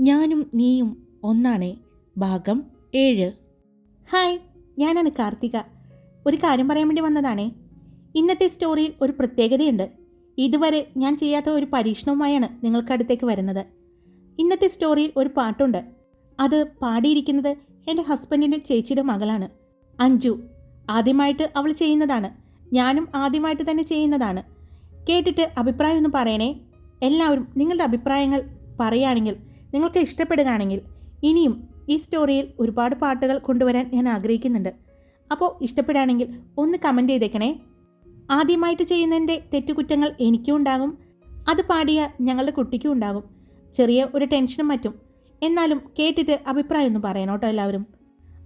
ഞാനും നീയും ഒന്നാണേ. ഭാഗം ഏഴ്. ഹായ് ഞാനാണ് കാർത്തിക. ഒരു കാര്യം പറയാൻ വേണ്ടി വന്നതാണേ. ഇന്നത്തെ സ്റ്റോറിയിൽ ഒരു പ്രത്യേകതയുണ്ട്. ഇതുവരെ ഞാൻ ചെയ്യാത്ത ഒരു പരീക്ഷണവുമായാണ് നിങ്ങൾക്കടുത്തേക്ക് വരുന്നത്. ഇന്നത്തെ സ്റ്റോറിയിൽ ഒരു പാട്ടുണ്ട്. അത് പാടിയിരിക്കുന്നത് എന്റെ ഹസ്ബൻഡിന്റെ ചേച്ചിയുടെ മകളാണ്. അഞ്ജു. ആദ്യമായിട്ട് അവൾ ചെയ്യുന്നതാണ്. ഞാനും ആദ്യമായിട്ട് തന്നെ ചെയ്യുന്നതാണ്. കേട്ടിട്ട് അഭിപ്രായം ഒന്ന് പറയണേ. എല്ലാവരും നിങ്ങളുടെ അഭിപ്രായങ്ങൾ പറയുകയാണെങ്കിൽ നിങ്ങൾക്ക് ഇഷ്ടപ്പെടുകയാണെങ്കിൽ ഇനിയും ഈ സ്റ്റോറിയിൽ ഒരുപാട് പാട്ടുകൾ കൊണ്ടുവരാൻ ഞാൻ ആഗ്രഹിക്കുന്നുണ്ട്. അപ്പോൾ ഇഷ്ടപ്പെടുകയാണെങ്കിൽ ഒന്ന് കമന്റ് ചെയ്തേക്കണേ. ആദ്യമായിട്ട് ചെയ്യുന്നതിന്റെ തെറ്റുകുറ്റങ്ങൾ എനിക്കും ഉണ്ടാകും. അത് പാടിയ ഞങ്ങളുടെ കുട്ടിക്കും ഉണ്ടാകും. ചെറിയ ഒരു ടെൻഷനും മറ്റും. എന്നാലും കേട്ടിട്ട് അഭിപ്രായം ഒന്നും പറയണം കേട്ടോ എല്ലാവരും.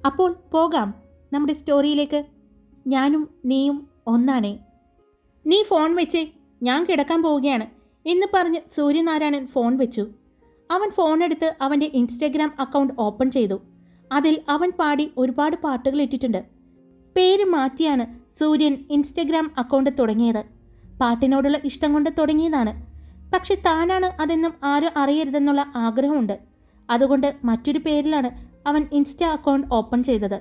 അപ്പോൾ പോകാം. നമ്മുടെ സ്റ്റോറിയിലേക്ക് ഞാനും നീയും ഒന്നാണേ. നീ ഫോൺ വെച്ചേ. ഞാൻ കിടക്കാൻ പോവുകയാണ്. എന്ന് പറഞ്ഞ് സൂര്യനാരായണൻ ഫോൺ വെച്ചു. അവൻ ഫോൺ എടുത്ത് അവന്റെ ഇൻസ്റ്റഗ്രാം അക്കൗണ്ട് ഓപ്പൺ ചെയ്തു. അതിൽ അവൻ പാടി ഒരുപാട് പാട്ടുകൾ ഇട്ടിട്ടുണ്ട്. പേര് മാറ്റിയാണ് സൂര്യൻ ഇൻസ്റ്റഗ്രാം അക്കൗണ്ട് തുടങ്ങിയത്. പാട്ടിനോടുള്ള ഇഷ്ടം കൊണ്ട് തുടങ്ങിയതാണ്. പക്ഷെ താനാണ് അതെന്നും ആരും അറിയരുതെന്നുള്ള ആഗ്രഹമുണ്ട്. അതുകൊണ്ട് മറ്റൊരു പേരിലാണ് അവൻ ഇൻസ്റ്റ അക്കൗണ്ട് ഓപ്പൺ ചെയ്തത്.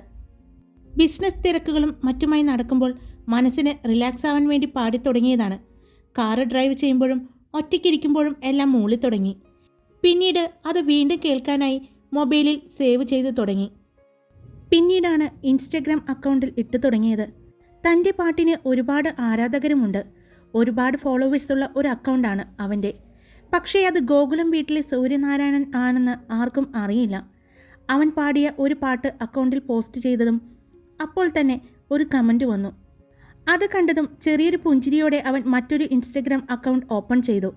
ബിസിനസ് തിരക്കുകളും മറ്റുമായി നടക്കുമ്പോൾ മനസ്സിന് റിലാക്സ് ആവാൻ വേണ്ടി പാടി തുടങ്ങിയതാണ്. കാറ് ഡ്രൈവ് ചെയ്യുമ്പോഴും ഒറ്റയ്ക്കിരിക്കുമ്പോഴും എല്ലാം മൂളി തുടങ്ങി പിന്നീട് അത് വീണ്ടും കേൾക്കാനായി മൊബൈലിൽ സേവ് ചെയ്തു തുടങ്ങി. പിന്നീടാണ് ഇൻസ്റ്റഗ്രാം അക്കൗണ്ടിൽ ഇട്ടു തുടങ്ങിയത്. തന്റെ പാട്ടിന് ഒരുപാട് ആരാധകരുമുണ്ട്. ഒരുപാട് ഫോളോവേഴ്സുള്ള ഒരു അക്കൗണ്ടാണ് അവന്റെ. പക്ഷേ അത് ഗോകുലം വീട്ടിലെ സൂര്യനാരായണൻ ആണെന്ന് ആർക്കും അറിയില്ല. അവൻ പാടിയ ഒരു പാട്ട് അക്കൗണ്ടിൽ പോസ്റ്റ് ചെയ്തതും അപ്പോൾ തന്നെ ഒരു കമന്റ് വന്നു. അത് കണ്ടതും ചെറിയൊരു പുഞ്ചിരിയോടെ അവൻ മറ്റൊരു ഇൻസ്റ്റഗ്രാം അക്കൗണ്ട് ഓപ്പൺ ചെയ്തു.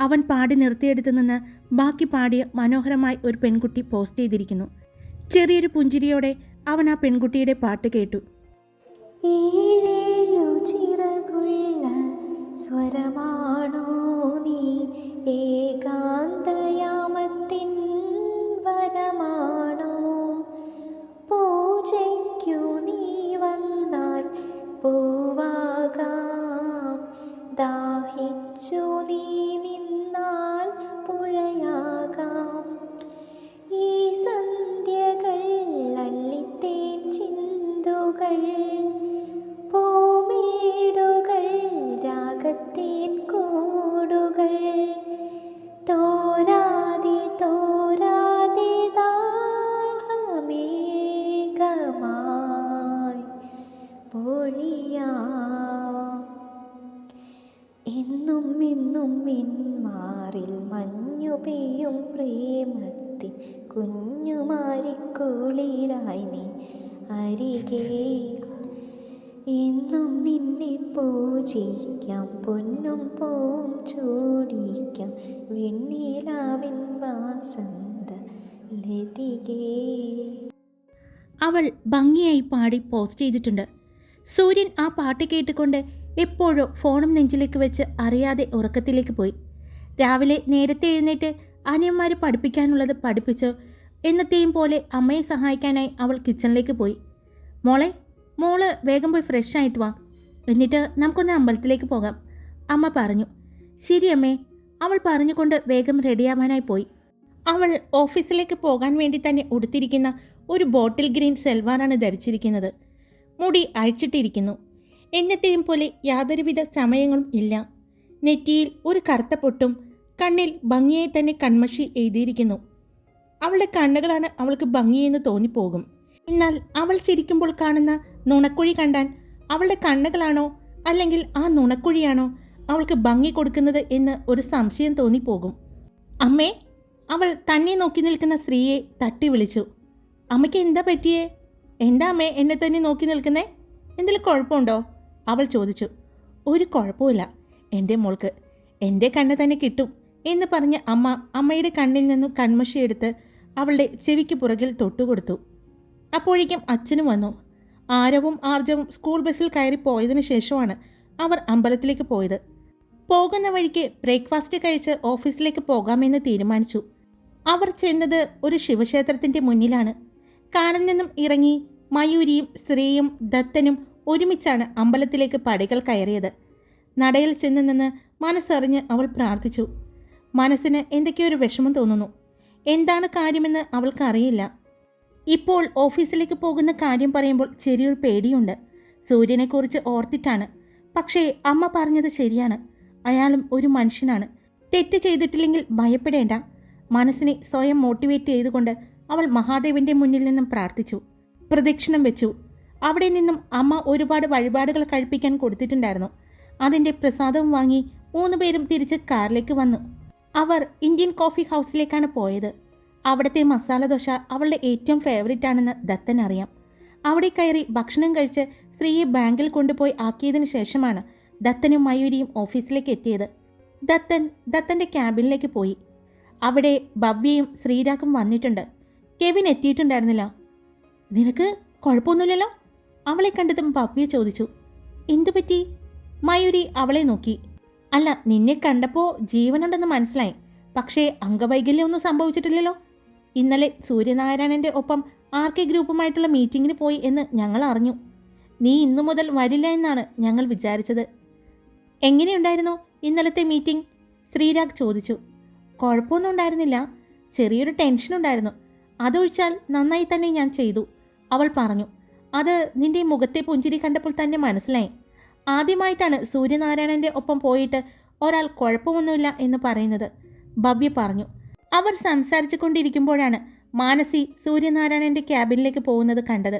അവൻ പാടി നിർത്തിയെടുത്തു നിന്ന് ബാക്കി പാടിയ മനോഹരമായി ഒരു പെൺകുട്ടി പോസ്റ്റ് ചെയ്തിരിക്കുന്നു. ചെറിയൊരു പുഞ്ചിരിയോടെ അവൻ ആ പെൺകുട്ടിയുടെ പാട്ട് കേട്ടു. സ്വരമാണോ നീ? ഏകാന്തയാമത്തിൻ വരമാണോ? പൂജയ്ക്കു നീ വന്നാൽ എന്നും മിന്മാറിൽ മഞ്ഞു പെയ്യും പ്രേമത്തിൽ. കുഞ്ഞുമാരിക്കുളിരായി നീ അരികെ. എന്നും നിന്നെ പൂജിക്കാം പൊന്നും പൂവും ചൂടിക്കാം. വെണ്ണിലാവിൻ വാസന്ത ലതികേ. അവൾ ഭംഗിയായി പാടി പോസ്റ്റ് ചെയ്തിട്ടുണ്ട്. സൂര്യൻ ആ പാട്ട് കേട്ടുകൊണ്ട് എപ്പോഴോ ഫോണും നെഞ്ചിലേക്ക് വെച്ച് അറിയാതെ ഉറക്കത്തിലേക്ക് പോയി. രാവിലെ നേരത്തെ എഴുന്നേറ്റ് അനിയന്മാർ പഠിപ്പിക്കാനുള്ളത് പഠിപ്പിച്ചു എന്നത്തെയും പോലെ അമ്മയെ സഹായിക്കാനായി അവൾ കിച്ചണിലേക്ക് പോയി. മോളെ മോൾ വേഗം പോയി ഫ്രഷ് ആയിട്ട് വാ. എന്നിട്ട് നമുക്കൊന്ന് അമ്പലത്തിലേക്ക് പോകാം അമ്മ പറഞ്ഞു. ശരി അമ്മേ അവൾ പറഞ്ഞുകൊണ്ട് വേഗം റെഡിയാവാനായി പോയി. അവൾ ഓഫീസിലേക്ക് പോകാൻ വേണ്ടി തന്നെ ഉടുത്തിരിക്കുന്ന ഒരു ബോട്ടിൽ ഗ്രീൻ സെൽവാറാണ് ധരിച്ചിരിക്കുന്നത്. മുടി അഴിച്ചിട്ടിരിക്കുന്നു. എന്നത്തെയും പോലെ യാതൊരുവിധ സമയങ്ങളും ഇല്ല. നെറ്റിയിൽ ഒരു കറുത്ത പൊട്ടും കണ്ണിൽ ഭംഗിയായി തന്നെ കൺമഷി എഴുതിയിരിക്കുന്നു. അവളുടെ കണ്ണുകളാണ് അവൾക്ക് ഭംഗിയെന്ന് തോന്നിപ്പോകും. എന്നാൽ അവൾ ചിരിക്കുമ്പോൾ കാണുന്ന നുണക്കുഴി കണ്ടാൽ അവളുടെ കണ്ണുകളാണോ അല്ലെങ്കിൽ ആ നുണക്കുഴിയാണോ അവൾക്ക് ഭംഗി കൊടുക്കുന്നത് എന്ന് ഒരു സംശയം തോന്നിപ്പോകും. അമ്മേ അവൾ തന്നെ നോക്കി നിൽക്കുന്ന സ്ത്രീയെ തട്ടി വിളിച്ചു. അമ്മയ്ക്ക് എന്താ പറ്റിയേ? എന്താ അമ്മേ എന്നെ തന്നെ നോക്കി നിൽക്കുന്നേ? എന്തെങ്കിലും കുഴപ്പമുണ്ടോ? അവൾ ചോദിച്ചു ഒരു കുഴപ്പമില്ല എന്റെ മോൾക്ക് എന്റെ കണ്ണ് തന്നെ കിട്ടും എന്ന് പറഞ്ഞ് അമ്മ അമ്മയുടെ കണ്ണിൽ നിന്നും കൺമഷി എടുത്ത് അവളുടെ ചെവിക്ക് പുറകിൽ തൊട്ടുകൊടുത്തു. അപ്പോഴേക്കും അച്ഛനും വന്നു. ആരവും ആർജവും സ്കൂൾ ബസ്സിൽ കയറി പോയതിനു ശേഷമാണ് അവർ അമ്പലത്തിലേക്ക് പോയത്. പോകുന്ന വഴിക്ക് ബ്രേക്ക്ഫാസ്റ്റ് കഴിച്ച് ഓഫീസിലേക്ക് പോകാമെന്ന് തീരുമാനിച്ചു. അവർ ചെന്നത് ഒരു ശിവക്ഷേത്രത്തിന്റെ മുന്നിലാണ്. കാറിൽ നിന്നും ഇറങ്ങി മയൂരിയും സ്ത്രീയും ദത്തനും ഒരുമിച്ചാണ് അമ്പലത്തിലേക്ക് പടികൾ കയറിയത്. നടയിൽ ചെന്ന് നിന്ന് മനസ്സറിഞ്ഞ് അവൾ പ്രാർത്ഥിച്ചു. മനസ്സിന് എന്തൊക്കെയോ ഒരു വിഷമം തോന്നുന്നു. എന്താണ് കാര്യമെന്ന് അവൾക്കറിയില്ല. ഇപ്പോൾ ഓഫീസിലേക്ക് പോകുന്ന കാര്യം പറയുമ്പോൾ ചെറിയൊരു പേടിയുണ്ട്. സൂര്യനെക്കുറിച്ച് ഓർത്തിട്ടാണ്. പക്ഷേ അമ്മ പറഞ്ഞത് ശരിയാണ്. അയാളും ഒരു മനുഷ്യനാണ്. തെറ്റ് ചെയ്തിട്ടില്ലെങ്കിൽ ഭയപ്പെടേണ്ട. മനസ്സിനെ സ്വയം മോട്ടിവേറ്റ് ചെയ്തുകൊണ്ട് അവൾ മഹാദേവന്റെ മുന്നിൽ നിന്നും പ്രാർത്ഥിച്ചു. പ്രദക്ഷിണം വെച്ചു. അവിടെ നിന്നും അമ്മ ഒരുപാട് വഴിപാടുകൾ കഴിപ്പിക്കാൻ കൊടുത്തിട്ടുണ്ടായിരുന്നു. അതിന്റെ പ്രസാദവും വാങ്ങി മൂന്ന് പേരും തിരിച്ച് കാറിലേക്ക് വന്നു. അവർ ഇന്ത്യൻ കോഫി ഹൗസിലേക്കാണ് പോയത്. അവിടുത്തെ മസാല ദോശ അവളുടെ ഏറ്റവും ഫേവറേറ്റ് ആണെന്ന് ദത്തൻ അറിയാം. അവിടെ കയറി ഭക്ഷണം കഴിച്ച് സ്ത്രീയെ ബാങ്കിൽ കൊണ്ടുപോയി ആക്കിയതിനു ശേഷമാണ് ദത്തനും മയൂരിയും ഓഫീസിലേക്ക് എത്തിയത്. ദത്തൻ ദത്തന്റെ ക്യാബിനിലേക്ക് പോയി. അവിടെ ഭവ്യയും ശ്രീരാഗും വന്നിട്ടുണ്ട്. കെവിൻ എത്തിയിട്ടുണ്ടായിരുന്നില്ല. നിനക്ക് കുഴപ്പമൊന്നുമില്ലല്ലോ? അവളെ കണ്ടതും ഭവ്യ ചോദിച്ചു എന്തു പറ്റി? മയൂരി അവളെ നോക്കി അല്ല നിന്നെ കണ്ടപ്പോൾ ജീവനുണ്ടെന്ന് മനസ്സിലായി പക്ഷേ അംഗവൈകല്യമൊന്നും സംഭവിച്ചിട്ടില്ലല്ലോ. ഇന്നലെ സൂര്യനാരായണന്റെ ഒപ്പം ആർ കെ ഗ്രൂപ്പുമായിട്ടുള്ള മീറ്റിങ്ങിന് പോയി എന്ന് ഞങ്ങൾ അറിഞ്ഞു. നീ ഇന്നു മുതൽ വരില്ല എന്നാണ് ഞങ്ങൾ വിചാരിച്ചത്. എങ്ങനെയുണ്ടായിരുന്നു ഇന്നലത്തെ മീറ്റിംഗ്? ശ്രീരാഗ് ചോദിച്ചു കുഴപ്പമൊന്നും ഉണ്ടായിരുന്നില്ല. ചെറിയൊരു ടെൻഷൻ ഉണ്ടായിരുന്നു അതൊഴിച്ചാൽ നന്നായി തന്നെ ഞാൻ ചെയ്തു അവൾ പറഞ്ഞു അത് നിന്റെ മുഖത്തെ പുഞ്ചിരി കണ്ടപ്പോൾ തന്നെ മനസ്സിലായി. ആദ്യമായിട്ടാണ് സൂര്യനാരായണന്റെ ഒപ്പം പോയിട്ട് ഒരാൾ കുഴപ്പമൊന്നുമില്ല എന്ന് പറയുന്നത്. ഭവ്യ പറഞ്ഞു അവർ സംസാരിച്ചു കൊണ്ടിരിക്കുമ്പോഴാണ് മാനസി സൂര്യനാരായണന്റെ ക്യാബിനിലേക്ക് പോകുന്നത് കണ്ടത്.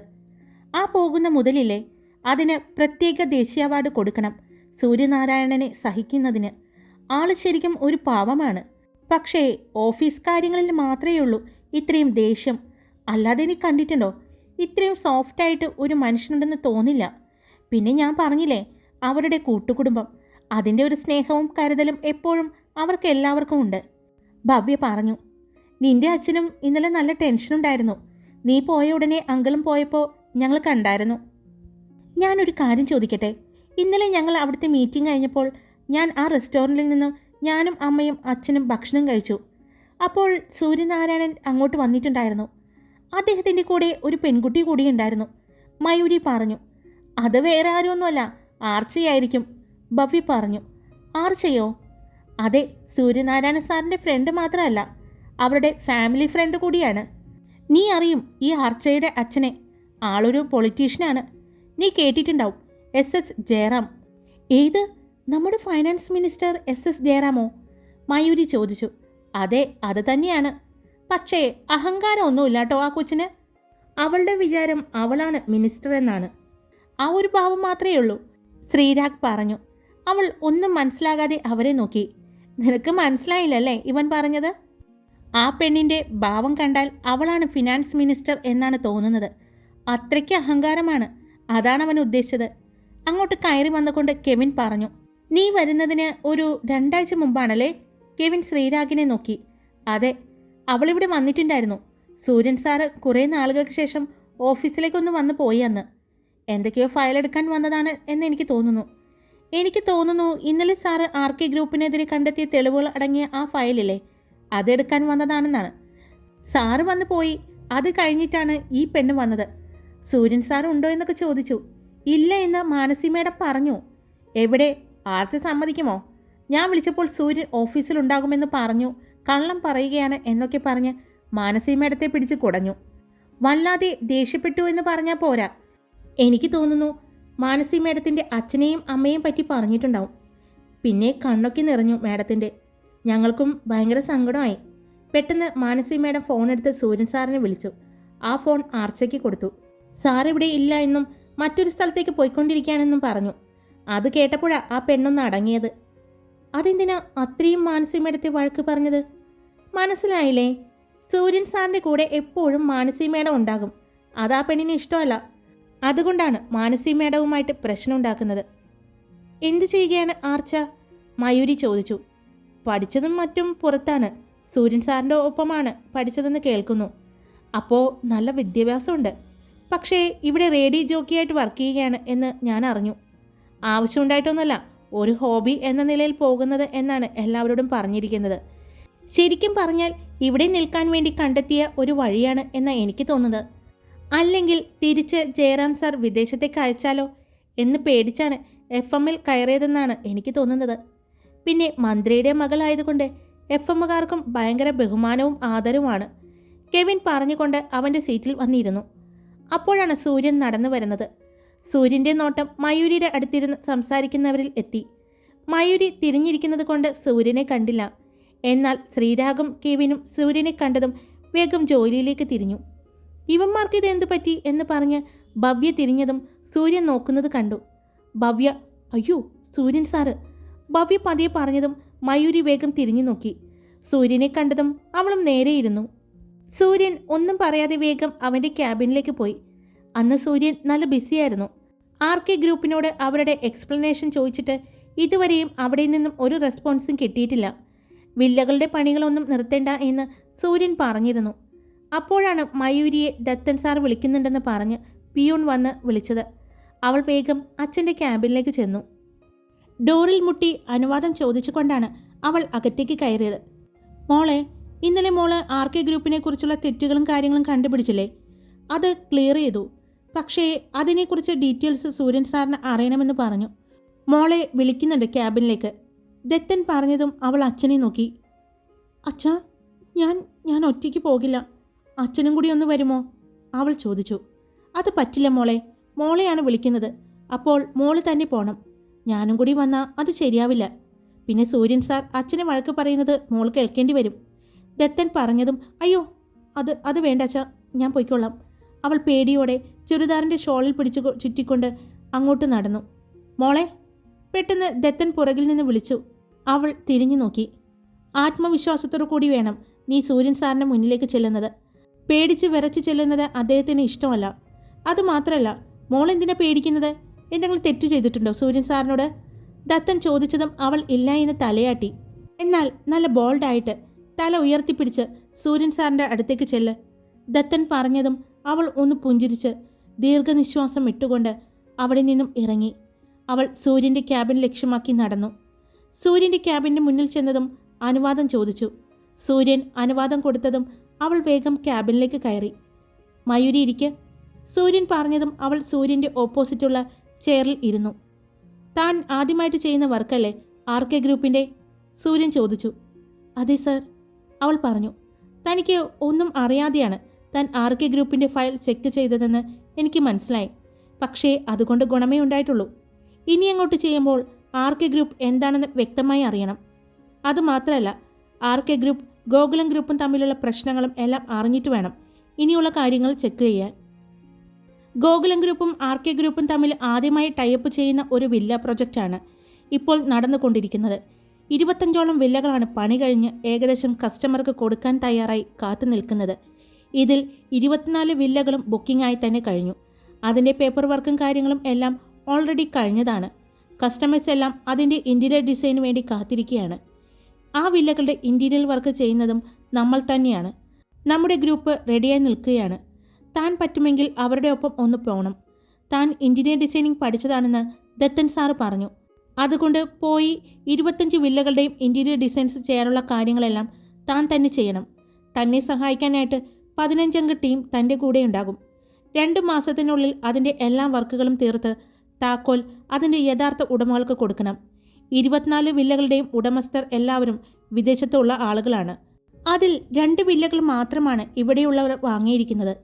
ആ പോകുന്ന മുതലില്ലേ അതിന് പ്രത്യേക ദേശീയ അവാർഡ് കൊടുക്കണം സൂര്യനാരായണനെ സഹിക്കുന്നതിന്. ആൾ ശരിക്കും ഒരു പാവമാണ്. പക്ഷേ ഓഫീസ് കാര്യങ്ങളിൽ മാത്രമേ ഉള്ളൂ ഇത്രയും ദേഷ്യം. അല്ലാതെ നീ കണ്ടിട്ടുണ്ടോ? ഇത്രയും സോഫ്റ്റായിട്ട് ഒരു മനുഷ്യനുണ്ടെന്ന് തോന്നില്ല. പിന്നെ ഞാൻ പറഞ്ഞില്ലേ അവരുടെ കൂട്ടുകുടുംബം. അതിന്റെ ഒരു സ്നേഹവും കരുതലും എപ്പോഴും അവർക്ക് എല്ലാവർക്കും ഉണ്ട്. ഭവ്യ പറഞ്ഞു നിന്റെ അച്ഛനും ഇന്നലെ നല്ല ടെൻഷനുണ്ടായിരുന്നു നീ പോയ ഉടനെ അങ്കിളും പോയപ്പോൾ ഞങ്ങൾ കണ്ടായിരുന്നു. ഞാനൊരു കാര്യം ചോദിക്കട്ടെ? ഇന്നലെ ഞങ്ങൾ അവിടുത്തെ മീറ്റിംഗ് കഴിഞ്ഞപ്പോൾ ഞാൻ ആ റെസ്റ്റോറന്റിൽ നിന്നും ഞാനും അമ്മയും അച്ഛനും ഭക്ഷണം കഴിച്ചു. അപ്പോൾ സൂര്യനാരായണൻ അങ്ങോട്ട് വന്നിട്ടുണ്ടായിരുന്നു. അദ്ദേഹത്തിന്റെ കൂടെ ഒരു പെൺകുട്ടി കൂടി ഉണ്ടായിരുന്നു. മയൂരി പറഞ്ഞു അത് വേറെ ആരുമൊന്നുമല്ല ആർച്ചയായിരിക്കും. ഭവ്യ പറഞ്ഞു ആർച്ചയോ? അതെ സൂര്യനാരായണ സാറിന്റെ ഫ്രണ്ട് മാത്രമല്ല അവരുടെ ഫാമിലി ഫ്രണ്ട് കൂടിയാണ്. നീ അറിയും ഈ ആർച്ചയുടെ അച്ഛനെ ആളൊരു പൊളിറ്റീഷ്യനാണ് നീ കേട്ടിട്ടുണ്ടാവും എസ് എസ് ജയറാം. ഏത്? നമ്മുടെ ഫൈനാൻസ് മിനിസ്റ്റർ എസ് എസ് ജയറാമോ? മയൂരി ചോദിച്ചു. അതെ അത് തന്നെയാണ്. പക്ഷേ അഹങ്കാരമൊന്നുമില്ല കേട്ടോ ആ കൊച്ചിന്? അവളുടെ വിചാരം അവളാണ് മിനിസ്റ്റർ എന്നാണ് ആ ഒരു ഭാവം മാത്രമേ ഉള്ളൂ ശ്രീരാഗ് പറഞ്ഞു. അവൾ ഒന്നും മനസ്സിലാകാതെ അവരെ നോക്കി. നിനക്ക് മനസ്സിലായില്ലല്ലേ ഇവൻ പറഞ്ഞത്? ആ പെണ്ണിന്റെ ഭാവം കണ്ടാൽ അവളാണ് ഫിനാൻസ് മിനിസ്റ്റർ എന്നാണ് തോന്നുന്നത്. അത്രയ്ക്ക് അഹങ്കാരമാണ്. അതാണ് അവൻ ഉദ്ദേശിച്ചത്. അങ്ങോട്ട് കയറി വന്നുകൊണ്ട് കെവിൻ പറഞ്ഞു. നീ വരുന്നതിന് ഒരു രണ്ടാഴ്ച മുമ്പാണല്ലേ? കെവിൻ ശ്രീരാഗിനെ നോക്കി. അതെ അവളിവിടെ വന്നിട്ടുണ്ടായിരുന്നു. സൂര്യൻ സാറ് കുറേ നാളുകൾക്ക് ശേഷം ഓഫീസിലേക്കൊന്ന് വന്ന് പോയി അന്ന്. എന്തൊക്കെയോ ഫയൽ എടുക്കാൻ വന്നതാണ് എന്ന് എനിക്ക് തോന്നുന്നു. എനിക്ക് തോന്നുന്നു ഇന്നലെ സാറ് ആർ കെ ഗ്രൂപ്പിനെതിരെ കണ്ടെത്തിയ തെളിവുകൾ അടങ്ങിയ ആ ഫയലില്ലേ? അതെടുക്കാൻ വന്നതാണെന്നാണ്. സാറ് വന്നു പോയി. അത് കഴിഞ്ഞിട്ടാണ് ഈ പെണ്ണ് വന്നത്. സൂര്യൻ സാർ ഉണ്ടോ എന്നൊക്കെ ചോദിച്ചു. ഇല്ല എന്ന് മാനസി മേഡം പറഞ്ഞു. എവിടെ? ആർച്ച് സമ്മതിക്കുമോ? ഞാൻ വിളിച്ചപ്പോൾ സൂര്യൻ ഓഫീസിലുണ്ടാകുമെന്ന് പറഞ്ഞു. കള്ളം പറയുകയാണ് എന്നൊക്കെ പറഞ്ഞ് മാനസി മേഡത്തെ പിടിച്ച് കുടഞ്ഞു. വല്ലാതെ ദേഷ്യപ്പെട്ടു എന്ന് പറഞ്ഞാൽ പോരാ. എനിക്ക് തോന്നുന്നു മാനസി മേഡത്തിന്റെ അച്ഛനെയും അമ്മയും പറ്റി പറഞ്ഞിട്ടുണ്ടാവും. പിന്നെ കണ്ണൊക്കെ നിറഞ്ഞു മേഡത്തിന്റെ ഞങ്ങൾക്കും ഭയങ്കര സങ്കടമായി. പെട്ടെന്ന് മാനസി മേഡം ഫോൺ എടുത്ത് സൂര്യൻ സാറിനെ വിളിച്ചു. ആ ഫോൺ ആർച്ചയ്ക്ക് കൊടുത്തു. സാറിവിടെ ഇല്ല എന്നും മറ്റൊരു സ്ഥലത്തേക്ക് പോയിക്കൊണ്ടിരിക്കുകയാണെന്നും പറഞ്ഞു. അത് കേട്ടപ്പോഴാണ് ആ പെണ്ണൊന്ന് അടങ്ങിയത്. അതെന്തിനാ അത്രയും മാനസി മേഡത്തെ വഴക്ക് പറഞ്ഞത്? മനസ്സിലായില്ലേ? സൂര്യൻ സാറിന്റെ കൂടെ എപ്പോഴും മാനസി മേഡം ഉണ്ടാകും. അത് ആ പെണ്ണിന് ഇഷ്ടമല്ല. അതുകൊണ്ടാണ് മാനസി മേഡവുമായിട്ട് പ്രശ്നം ഉണ്ടാക്കുന്നത്. എന്തു ചെയ്യുകയാണ് ആർച്ച? മയൂരി ചോദിച്ചു. പഠിച്ചതും മറ്റും പുറത്താണ്. സൂര്യൻ സാറിന്റെ ഒപ്പമാണ് പഠിച്ചതെന്ന് കേൾക്കുന്നു. അപ്പോൾ നല്ല വിദ്യാഭ്യാസമുണ്ട്. പക്ഷേ ഇവിടെ റേഡിയോ ജോക്കിയായിട്ട് വർക്ക് ചെയ്യുകയാണ് എന്ന് ഞാൻ അറിഞ്ഞു. ആവശ്യമുണ്ടായിട്ടൊന്നുമല്ല ഒരു ഹോബി എന്ന നിലയിൽ പോകുന്നത് എന്നാണ് എല്ലാവരോടും പറഞ്ഞിരിക്കുന്നത്. ശരിക്കും പറഞ്ഞാൽ ഇവിടെ നിൽക്കാൻ വേണ്ടി കണ്ടെത്തിയ ഒരു വഴിയാണ് എന്നാണ് എനിക്ക് തോന്നുന്നത്. അല്ലെങ്കിൽ തിരിച്ച് ജയറാം സാർ വിദേശത്തേക്ക് അയച്ചാലോ എന്ന് പേടിച്ചാണ് എഫ് എമ്മിൽ കയറിയതെന്നാണ് എനിക്ക് തോന്നുന്നത്. പിന്നെ മന്ത്രിയുടെ മകളായതുകൊണ്ട് എഫ് എമ്മുകാർക്കും ഭയങ്കര ബഹുമാനവും ആദരവുമാണ്. കെവിൻ പറഞ്ഞുകൊണ്ട് അവന്റെ സീറ്റിൽ വന്നിരുന്നു. അപ്പോഴാണ് സൂര്യൻ നടന്നു വരുന്നത്. സൂര്യന്റെ നോട്ടം മയൂരിയുടെ അടുത്തിരുന്ന് സംസാരിക്കുന്നവരിൽ എത്തി. മയൂരി തിരിഞ്ഞിരിക്കുന്നത് കൊണ്ട് സൂര്യനെ കണ്ടില്ല. എന്നാൽ ശ്രീരാഗും കെവിനും സൂര്യനെ കണ്ടതും വേഗം ജോലിയിലേക്ക് തിരിഞ്ഞു. ഇവന്മാർക്ക് ഇത് എന്തു പറ്റി? എന്ന് പറഞ്ഞ് ഭവ്യ തിരിഞ്ഞതും സൂര്യൻ നോക്കുന്നത് കണ്ടു. ഭവ്യ അയ്യോ സൂര്യൻ സാറ്. ഭവ്യ പതിയെ പറഞ്ഞതും മയൂരി വേഗം തിരിഞ്ഞു നോക്കി. സൂര്യനെ കണ്ടതും അവളും നേരെയിരുന്നു സൂര്യൻ ഒന്നും പറയാതെ വേഗം അവന്റെ ക്യാബിനിലേക്ക് പോയി. അന്ന് സൂര്യൻ നല്ല ബിസിയായിരുന്നു. ആർ കെ ഗ്രൂപ്പിനോട് അവരുടെ എക്സ്പ്ലനേഷൻ ചോദിച്ചിട്ട് ഇതുവരെയും അവിടെ നിന്നും ഒരു റെസ്പോൺസും കിട്ടിയിട്ടില്ല. വില്ലകളുടെ പണികളൊന്നും നിർത്തേണ്ട എന്ന് സൂര്യൻ പറഞ്ഞിരുന്നു. അപ്പോഴാണ് മയൂരിയെ ദത്തൻ സാർ വിളിക്കുന്നുണ്ടെന്ന് പറഞ്ഞ് പിയൂൺ വന്ന് വിളിച്ചത്. അവൾ വേഗം അച്ഛന്റെ ക്യാബിനിലേക്ക് ചെന്നു. ഡോറിൽ മുട്ടി അനുവാദം ചോദിച്ചുകൊണ്ടാണ് അവൾ അകത്തേക്ക് കയറിയത്. മോളെ ഇന്നലെ മോൾ ആർ കെ ഗ്രൂപ്പിനെ കുറിച്ചുള്ള തെറ്റുകളും കാര്യങ്ങളും കണ്ടുപിടിച്ചില്ലേ? അത് ക്ലിയർ ചെയ്തു. പക്ഷേ അതിനെക്കുറിച്ച് ഡീറ്റെയിൽസ് സൂര്യൻ സാറിന് അറിയണമെന്ന് പറഞ്ഞു. മോളെ വിളിക്കുന്നുണ്ട് ക്യാബിനിലേക്ക് ദത്തൻ പറഞ്ഞതും അവൾ അച്ഛനെ നോക്കി. അച്ഛാ ഞാൻ ഞാൻ ഒറ്റയ്ക്ക് പോകില്ല. അച്ഛനും കൂടി ഒന്ന് വരുമോ? അവൾ ചോദിച്ചു. അത് പറ്റില്ല മോളെ. മോളെയാണ് വിളിക്കുന്നത്. അപ്പോൾ മോൾ തന്നെ പോണം. ഞാനും കൂടി വന്നാൽ അത് ശരിയാവില്ല. പിന്നെ സൂര്യൻ സാർ അച്ഛനെ വഴക്ക് പറയുന്നത് മോൾ കേൾക്കേണ്ടി വരും. ദത്തൻ പറഞ്ഞതും അയ്യോ അത് അത് വേണ്ട അച്ഛാ ഞാൻ പൊയ്ക്കൊള്ളാം അവൾ പേടിയോടെ ചുരിദാറിന്റെ ഷോളിൽ പിടിച്ചു ചുറ്റിക്കൊണ്ട് അങ്ങോട്ട് നടന്നു. മോളെ പെട്ടെന്ന് ദത്തൻ പുറകിൽ നിന്ന് വിളിച്ചു. അവൾ തിരിഞ്ഞു നോക്കി. ആത്മവിശ്വാസത്തോടു കൂടി വേണം നീ സൂര്യൻ സാറിന്റെ മുന്നിലേക്ക് ചെല്ലുന്നത്. പേടിച്ച് വിറച്ച് ചെല്ലുന്നത് അദ്ദേഹത്തിന് ഇഷ്ടമല്ല. അതുമാത്രമല്ല മോൾ എന്തിനാ പേടിക്കുന്നത്? എന്തെങ്കിലും തെറ്റ് ചെയ്തിട്ടുണ്ടോ സൂര്യൻ സാറിനോട്? ദത്തൻ ചോദിച്ചതും അവൾ ഇല്ല എന്ന് തലയാട്ടി. എന്നാൽ നല്ല ബോൾഡായിട്ട് തല ഉയർത്തിപ്പിടിച്ച് സൂര്യൻ സാറിന്റെ അടുത്തേക്ക് ചെല്ല്. ദത്തൻ പറഞ്ഞതും അവൾ ഒന്ന് പുഞ്ചിരിച്ച് ദീർഘനിശ്വാസം ഇട്ടുകൊണ്ട് അവിടെ നിന്നും ഇറങ്ങി. അവൾ സൂര്യന്റെ ക്യാബിൻ ലക്ഷ്യമാക്കി നടന്നു. സൂര്യന്റെ ക്യാബിന്റെ മുന്നിൽ ചെന്നതും അനുവാദം ചോദിച്ചു. സൂര്യൻ അനുവാദം കൊടുത്തതും അവൾ വേഗം ക്യാബിനിലേക്ക് കയറി. മയൂരി ഇരിക്ക്. സൂര്യൻ പറഞ്ഞതും അവൾ സൂര്യന്റെ ഓപ്പോസിറ്റുള്ള ചെയറിൽ ഇരുന്നു. താൻ ആദ്യമായിട്ട് ചെയ്യുന്ന വർക്കല്ലേ ആർ കെ ഗ്രൂപ്പിന്റെ സൂര്യൻ ചോദിച്ചു. അതെ സർ. അവൾ പറഞ്ഞു. തനിക്ക് ഒന്നും അറിയാതെയാണ് താൻ ആർ കെ ഗ്രൂപ്പിന്റെ ഫയൽ ചെക്ക് ചെയ്തതെന്ന് എനിക്ക് മനസ്സിലായി. പക്ഷേ അതുകൊണ്ട് ഗുണമേ ഉണ്ടായിട്ടുള്ളൂ. ഇനി അങ്ങോട്ട് ചെയ്യുമ്പോൾ ആർ കെ ഗ്രൂപ്പ് എന്താണെന്ന് വ്യക്തമായി അറിയണം. അതുമാത്രമല്ല ആർ കെ ഗ്രൂപ്പ് ഗോകുലം ഗ്രൂപ്പും തമ്മിലുള്ള പ്രശ്നങ്ങളും എല്ലാം അറിഞ്ഞിട്ട് വേണം ഇനിയുള്ള കാര്യങ്ങൾ ചെക്ക് ചെയ്യാൻ. ഗോകുലം ഗ്രൂപ്പും ആർ കെ ഗ്രൂപ്പും തമ്മിൽ ആദ്യമായി ടൈപ്പ് ചെയ്യുന്ന ഒരു വില്ല പ്രൊജക്റ്റാണ് ഇപ്പോൾ നടന്നുകൊണ്ടിരിക്കുന്നത്. ഇരുപത്തഞ്ചോളം വില്ലകളാണ് പണി കഴിഞ്ഞ് ഏകദേശം കസ്റ്റമർക്ക് കൊടുക്കാൻ തയ്യാറായി കാത്തു നിൽക്കുന്നത്. ഇതിൽ ഇരുപത്തിനാല് വില്ലകളും ബുക്കിംഗ് ആയി തന്നെ കഴിഞ്ഞു. അതിന്റെ പേപ്പർ വർക്കും കാര്യങ്ങളും എല്ലാം ഓൾറെഡി കഴിഞ്ഞതാണ്. കസ്റ്റമേഴ്സ് എല്ലാം അതിന്റെ ഇന്റീരിയർ ഡിസൈന് വേണ്ടി കാത്തിരിക്കുകയാണ്. ആ വില്ലകളുടെ ഇന്റീരിയർ വർക്ക് ചെയ്യുന്നതും നമ്മൾ തന്നെയാണ്. നമ്മുടെ ഗ്രൂപ്പ് റെഡിയായി നിൽക്കുകയാണ്. താൻ പറ്റുമെങ്കിൽ അവരുടെ ഒപ്പം ഒന്ന് പോകണം താൻ ഇന്റീരിയർ ഡിസൈനിങ് പഠിച്ചതാണെന്ന് ദത്തൻ സാറ് പറഞ്ഞു. അതുകൊണ്ട് പോയി ഇരുപത്തഞ്ച് വില്ലകളുടെയും ഇന്റീരിയർ ഡിസൈൻസ് ചെയ്യാനുള്ള കാര്യങ്ങളെല്ലാം താൻ തന്നെ ചെയ്യണം. തന്നെ സഹായിക്കാനായിട്ട് പതിനഞ്ചംഗ ടീം തന്റെ കൂടെ ഉണ്ടാകും. രണ്ട് മാസത്തിനുള്ളിൽ അതിന്റെ എല്ലാ വർക്കുകളും തീർത്ത് താക്കോൽ അതിന്റെ യഥാർത്ഥ ഉടമകൾക്ക് കൊടുക്കണം. ഇരുപത്തിനാല് വില്ലകളുടെയും ഉടമസ്ഥർ എല്ലാവരും വിദേശത്തുള്ള ആളുകളാണ്. അതിൽ രണ്ട് വില്ലകൾ മാത്രമാണ് ഇവിടെയുള്ളവർ വാങ്ങിയിരിക്കുന്നത്.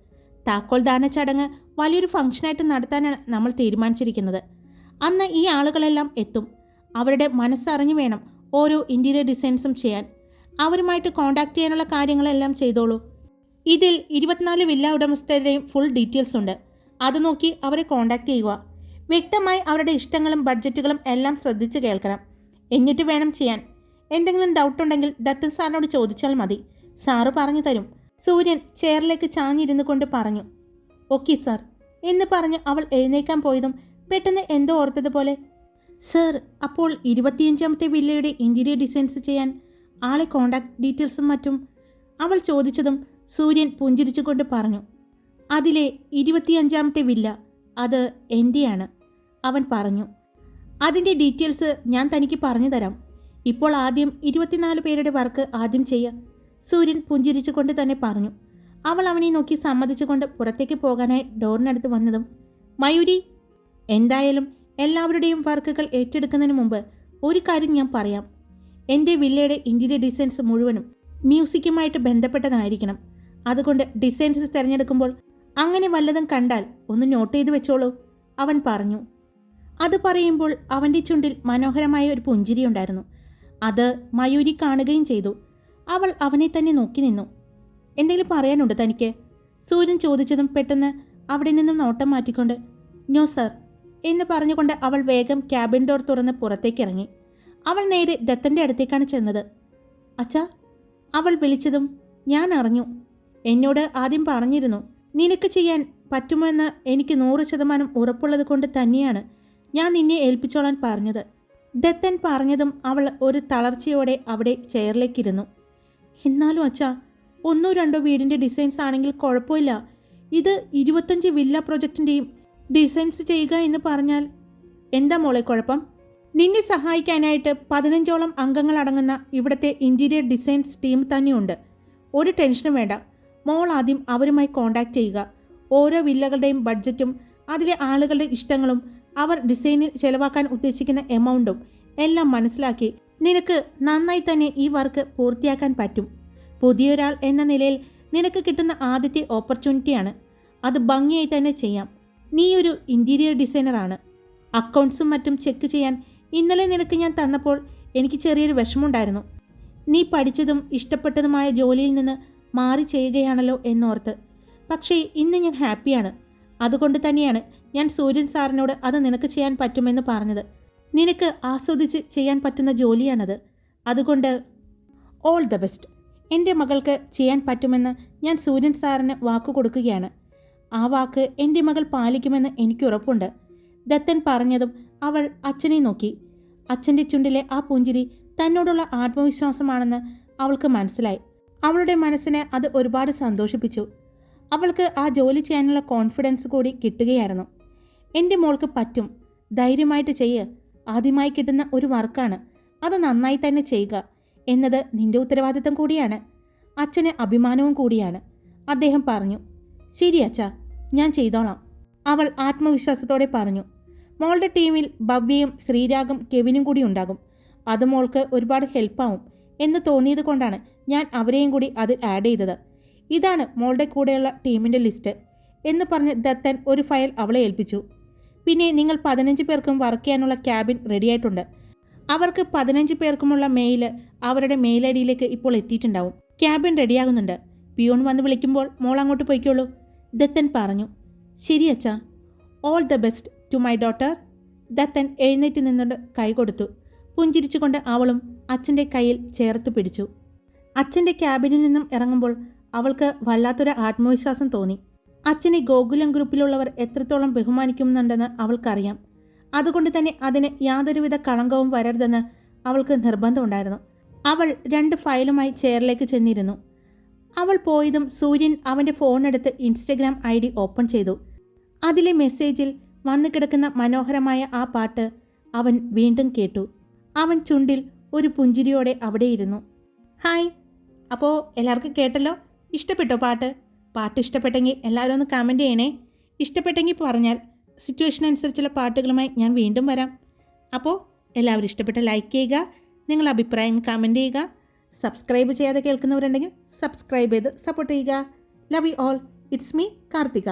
താക്കോൽ ദാന ചടങ്ങ് വലിയൊരു ഫംഗ്ഷനായിട്ട് നടത്താനാണ് നമ്മൾ തീരുമാനിച്ചിരിക്കുന്നത്. അന്ന് ഈ ആളുകളെല്ലാം എത്തും. അവരുടെ മനസ്സറിഞ്ഞു വേണം ഓരോ ഇന്റീരിയർ ഡിസൈൻസും ചെയ്യാൻ. അവരുമായിട്ട് കോൺടാക്ട് ചെയ്യാനുള്ള കാര്യങ്ങളെല്ലാം ചെയ്തോളൂ. ഇതിൽ ഇരുപത്തിനാല് വില്ല ഉടമസ്ഥരുടെയും ഫുൾ ഡീറ്റെയിൽസ് ഉണ്ട്. അത് നോക്കി അവരെ കോൺടാക്ട് ചെയ്യുക. വ്യക്തമായി അവരുടെ ഇഷ്ടങ്ങളും ബഡ്ജറ്റുകളും എല്ലാം ശ്രദ്ധിച്ച് കേൾക്കണം. എന്നിട്ട് വേണം ചെയ്യാൻ. എന്തെങ്കിലും ഡൗട്ട് ഉണ്ടെങ്കിൽ ദത്തൻ സാറിനോട് ചോദിച്ചാൽ മതി. സാറ് പറഞ്ഞു തരും. സൂര്യൻ ചെയറിലേക്ക് ചാഞ്ഞിരുന്നു കൊണ്ട് പറഞ്ഞു. ഓക്കെ സാർ എന്ന് പറഞ്ഞ് അവൾ എഴുന്നേക്കാൻ പോയതും പെട്ടെന്ന് എന്തോ ഓർത്തതുപോലെ സർ അപ്പോൾ ഇരുപത്തിയഞ്ചാമത്തെ വില്ലയുടെ ഇന്റീരിയർ ഡിസൈൻസ് ചെയ്യാൻ ആളെ കോണ്ടാക്ട് ഡീറ്റെയിൽസും മറ്റും? അവൾ ചോദിച്ചതും സൂര്യൻ പുഞ്ചിരിച്ചുകൊണ്ട് പറഞ്ഞു അതിലെ ഇരുപത്തിയഞ്ചാമത്തെ വില്ല അത് എന്റെയാണ് അവൻ പറഞ്ഞു അതിന്റെ ഡീറ്റെയിൽസ് ഞാൻ തനിക്ക് പറഞ്ഞു തരാം ഇപ്പോൾ ആദ്യം ഇരുപത്തിനാല് പേരുടെ വർക്ക് ആദ്യം ചെയ്യാം. സൂര്യൻ പുഞ്ചിരിച്ചുകൊണ്ട് തന്നെ പറഞ്ഞു അവൾ അവനെ നോക്കി സമ്മതിച്ചുകൊണ്ട് പുറത്തേക്ക് പോകാനായി ഡോറിനടുത്ത് വന്നതും. മയൂരി എന്തായാലും എല്ലാവരുടെയും വർക്കുകൾ ഏറ്റെടുക്കുന്നതിന് മുമ്പ് ഒരു കാര്യം ഞാൻ പറയാം. എന്റെ വില്ലയുടെ ഇന്റീരിയർ ഡിസൈൻസ് മുഴുവനും മ്യൂസിക്കുമായിട്ട് ബന്ധപ്പെട്ടതായിരിക്കണം. അതുകൊണ്ട് ഡിസൈൻസ് തിരഞ്ഞെടുക്കുമ്പോൾ അങ്ങനെ വല്ലതും കണ്ടാൽ ഒന്ന് നോട്ട് ചെയ്ത് വെച്ചോളൂ അവൻ പറഞ്ഞു. അത് പറയുമ്പോൾ അവന്റെ ചുണ്ടിൽ മനോഹരമായ ഒരു പുഞ്ചിരി ഉണ്ടായിരുന്നു. അത് മയൂരി കാണുകയും ചെയ്തു. അവൾ അവനെ തന്നെ നോക്കി നിന്നു. എന്തെങ്കിലും പറയാനുണ്ടോ തനിക്ക്? സൂര്യൻ ചോദിച്ചതും പെട്ടെന്ന് അവിടെ നിന്നും നോട്ടം മാറ്റിക്കൊണ്ട് നോ സർ എന്ന് പറഞ്ഞുകൊണ്ട് അവൾ വേഗം ക്യാബിൻ ഡോർ തുറന്ന് പുറത്തേക്ക് ഇറങ്ങി. അവൾ നേരെ ദത്തന്റെ അടുത്തേക്കാണ് ചെന്നത്. അച്ഛാ അവൾ വിളിച്ചതും ഞാൻ അറിഞ്ഞു. എന്നോട് ആദ്യം പറഞ്ഞിരുന്നു നിനക്ക് ചെയ്യാൻ പറ്റുമോ എന്ന് എനിക്ക് നൂറ് ശതമാനം ഉറപ്പുള്ളത് കൊണ്ട് തന്നെയാണ്. ഞാൻ നിന്നെ ഏൽപ്പിച്ചോളാൻ പറഞ്ഞത്. ദത്തൻ പറഞ്ഞതും അവൾ ഒരു തളർച്ചയോടെ അവിടെ ചെയറിലേക്കിരുന്നു. എന്നാലും അച്ഛാ ഒന്നോ രണ്ടോ വീടിന്റെ ഡിസൈൻസ് ആണെങ്കിൽ കുഴപ്പമില്ല. ഇത് ഇരുപത്തഞ്ച് വില്ല പ്രൊജക്റ്റിന്റെയും ഡിസൈൻസ് ചെയ്യുക എന്ന് പറഞ്ഞാൽ എന്താ മോളെ കുഴപ്പം? നിന്നെ സഹായിക്കാനായിട്ട് പതിനഞ്ചോളം അംഗങ്ങൾ അടങ്ങുന്ന ഇവിടുത്തെ ഇന്റീരിയർ ഡിസൈൻസ് ടീം തന്നെയുണ്ട്. ഒരു ടെൻഷനും വേണ്ട. മോൾ ആദ്യം അവരുമായി കോൺടാക്റ്റ് ചെയ്യുക. ഓരോ വില്ലകളുടെയും ബഡ്ജറ്റും അതിലെ ആളുകളുടെ ഇഷ്ടങ്ങളും അവർ ഡിസൈനിൽ ചെലവാക്കാൻ ഉദ്ദേശിക്കുന്ന എമൗണ്ടും എല്ലാം മനസ്സിലാക്കി നിനക്ക് നന്നായി തന്നെ ഈ വർക്ക് പൂർത്തിയാക്കാൻ പറ്റും. പുതിയൊരാൾ എന്ന നിലയിൽ നിനക്ക് കിട്ടുന്ന ആദ്യത്തെ ഓപ്പർച്യൂണിറ്റിയാണ് അത് ഭംഗിയായി തന്നെ ചെയ്യാം. നീ ഒരു ഇന്റീരിയർ ഡിസൈനറാണ് അക്കൗണ്ട്സും മറ്റും ചെക്ക് ചെയ്യാൻ ഇന്നലെ നിനക്ക് ഞാൻ തന്നപ്പോൾ എനിക്ക് ചെറിയൊരു വിഷമമുണ്ടായിരുന്നു. നീ പഠിച്ചതും ഇഷ്ടപ്പെട്ടതുമായ ജോലിയിൽ നിന്ന് മാറി ചെയ്യുകയാണല്ലോ എന്നോർത്ത്. പക്ഷേ ഇന്ന് ഞാൻ ഹാപ്പിയാണ് അതുകൊണ്ട് തന്നെയാണ് ഞാൻ സൂര്യൻ സാറിനോട് അത് നിനക്ക് ചെയ്യാൻ പറ്റുമെന്ന് പറഞ്ഞത്. നിനക്ക് ആസ്വദിച്ച് ചെയ്യാൻ പറ്റുന്ന ജോലിയാണത്. അതുകൊണ്ട് ഓൾ ദ ബെസ്റ്റ് എന്റെ മകൾക്ക് ചെയ്യാൻ പറ്റുമെന്ന് ഞാൻ സൂര്യൻ സാറിന് വാക്ക് കൊടുക്കുകയാണ്. ആ വാക്ക് എന്റെ മകൾ പാലിക്കുമെന്ന് എനിക്ക് ഉറപ്പുണ്ട്. ദത്തൻ പറഞ്ഞതും അവൾ അച്ഛനെ നോക്കി. അച്ഛന്റെ ചുണ്ടിലെ ആ പുഞ്ചിരി തന്നോടുള്ള ആത്മവിശ്വാസമാണെന്ന് അവൾക്ക് മനസ്സിലായി. അവളുടെ മനസ്സിനെ അത് ഒരുപാട് സന്തോഷിപ്പിച്ചു. അവൾക്ക് ആ ജോലി ചെയ്യാനുള്ള കോൺഫിഡൻസ് കൂടി കിട്ടുകയായിരുന്നു. എന്റെ മോൾക്ക് പറ്റും. ധൈര്യമായിട്ട് ചെയ്യ്. ആദ്യമായി കിട്ടുന്ന ഒരു വർക്കാണ്. അത് നന്നായി തന്നെ ചെയ്യുക. എന്നത് നിന്റെ ഉത്തരവാദിത്തം കൂടിയാണ്. അച്ഛന് അഭിമാനവും കൂടിയാണ്. അദ്ദേഹം പറഞ്ഞു ശരി അച്ഛ ഞാൻ ചെയ്തോളാം. അവൾ ആത്മവിശ്വാസത്തോടെ പറഞ്ഞു മോളുടെ ടീമിൽ ഭവ്യയും ശ്രീരാഗും കെവിനും കൂടി ഉണ്ടാകും. അത് മോൾക്ക് ഒരുപാട് ഹെൽപ്പാവും എന്ന് തോന്നിയത് കൊണ്ടാണ് ഞാൻ അവരെയും കൂടി അതിൽ ആഡ് ചെയ്തത്. ഇതാണ് മോളുടെ കൂടെയുള്ള ടീമിന്റെ ലിസ്റ്റ് എന്ന് പറഞ്ഞ് ദത്തൻ ഒരു ഫയൽ അവളെ ഏൽപ്പിച്ചു. പിന്നെ നിങ്ങൾ പതിനഞ്ച് പേർക്കും വർക്ക് ചെയ്യാനുള്ള ക്യാബിൻ റെഡിയായിട്ടുണ്ട് അവർക്ക് പതിനഞ്ച് പേർക്കുമുള്ള മെയിൽ അവരുടെ മെയിൽ ഐ ഡിയിലേക്ക് ഇപ്പോൾ എത്തിയിട്ടുണ്ടാവും. ക്യാബിൻ റെഡിയാകുന്നുണ്ട് പിയോൺ വന്ന് വിളിക്കുമ്പോൾ മോൾ അങ്ങോട്ട് പോയിക്കോളൂ. ദത്തൻ പറഞ്ഞു. ശരി അച്ഛാ. All the best to my daughter Dattan എഴുന്നേറ്റ് നിന്നുകൊണ്ട് കൈ കൊടുത്തു. പുഞ്ചിരിച്ചുകൊണ്ട് അവളും അച്ഛന്റെ കയ്യിൽ ചേർത്ത് പിടിച്ചു. അച്ഛന്റെ ക്യാബിനിൽ നിന്നും ഇറങ്ങുമ്പോൾ അവൾക്ക് വല്ലാത്തൊരു ആത്മവിശ്വാസം തോന്നി. അച്ഛനെ ഗോകുലം ഗ്രൂപ്പിലുള്ളവർ എത്രത്തോളം ബഹുമാനിക്കുന്നുണ്ടെന്ന് അവൾക്കറിയാം. അതുകൊണ്ട് തന്നെ അതിന് യാതൊരുവിധ കളങ്കവും വരരുതെന്ന് അവൾക്ക് നിർബന്ധമുണ്ടായിരുന്നു. അവൾ രണ്ട് ഫയലുമായി ചെയറിലേക്ക് ചെന്നിരുന്നു. അവൾ പോയതും സൂര്യൻ അവന്റെ ഫോണെടുത്ത് ഇൻസ്റ്റഗ്രാം ഐ ഡി ഓപ്പൺ ചെയ്തു. അതിലെ മെസ്സേജിൽ വന്നു കിടക്കുന്ന മനോഹരമായ ആ പാട്ട് അവൻ വീണ്ടും കേട്ടു. അവൻ ചുണ്ടിൽ ഒരു പുഞ്ചിരിയോടെ അവിടെയിരുന്നു. ഹായ്. അപ്പോൾ എല്ലാവർക്കും കേട്ടല്ലോ? ഇഷ്ടപ്പെട്ടോ പാട്ട്? പാട്ട് ഇഷ്ടപ്പെട്ടെങ്കിൽ എല്ലാവരും ഒന്ന് കമന്റ് ചെയ്യണേ. ഇഷ്ടപ്പെട്ടെങ്കിൽ പറഞ്ഞാൽ സിറ്റുവേഷൻ അനുസരിച്ചുള്ള പാട്ടുകളുമായി ഞാൻ വീണ്ടും വരാം. അപ്പോൾ എല്ലാവരും ഇഷ്ടപ്പെട്ട ലൈക്ക് ചെയ്യുക നിങ്ങളുടെ അഭിപ്രായം കമന്റ് ചെയ്യുക സബ്സ്ക്രൈബ് ചെയ്യാതെ കേൾക്കുന്നവരുണ്ടെങ്കിൽ സബ്സ്ക്രൈബ് ചെയ്ത് സപ്പോർട്ട് ചെയ്യുക. Love you all it's me Karthika.